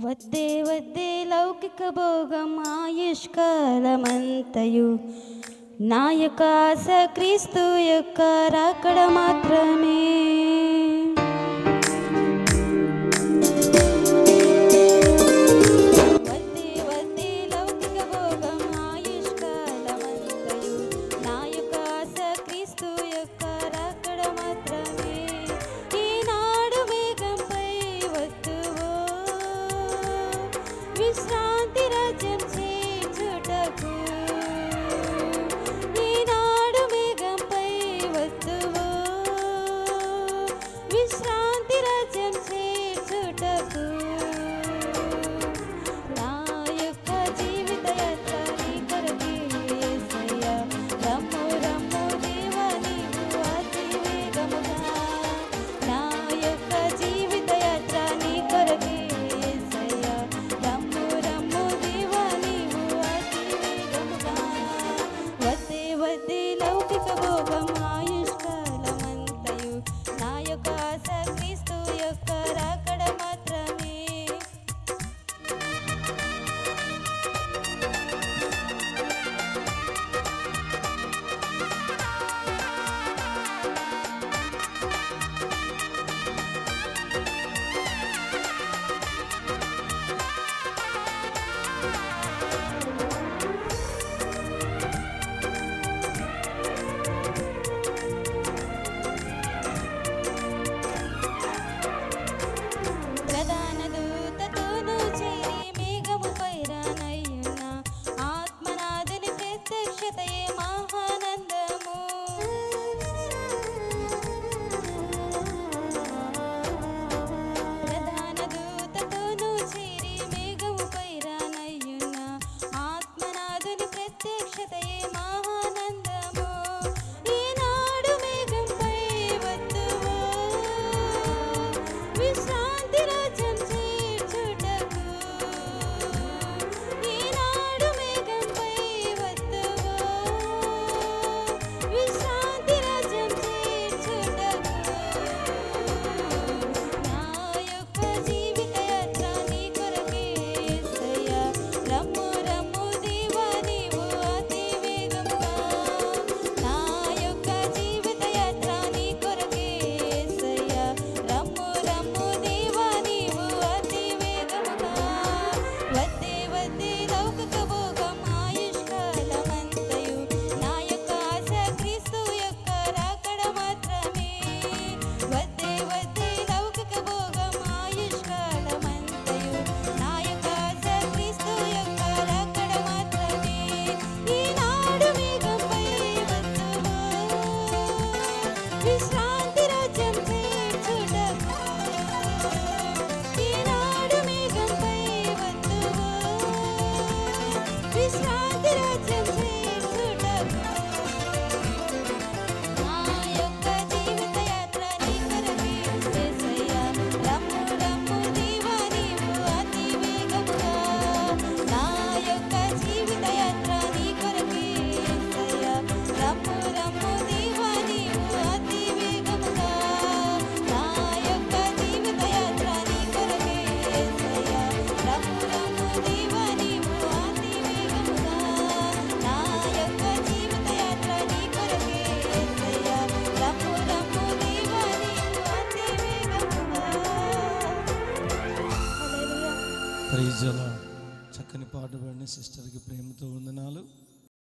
వద్దే వద్దే లౌకిక భోగం ఆయుష్కాలమంతయు. నా క్రీస్తు యొక్క రాకడ మాత్రమే. We Christmas. ప్రైజ్ చక్కని పాట పాడిన సిస్టర్కి ప్రేమతో వందనాలు.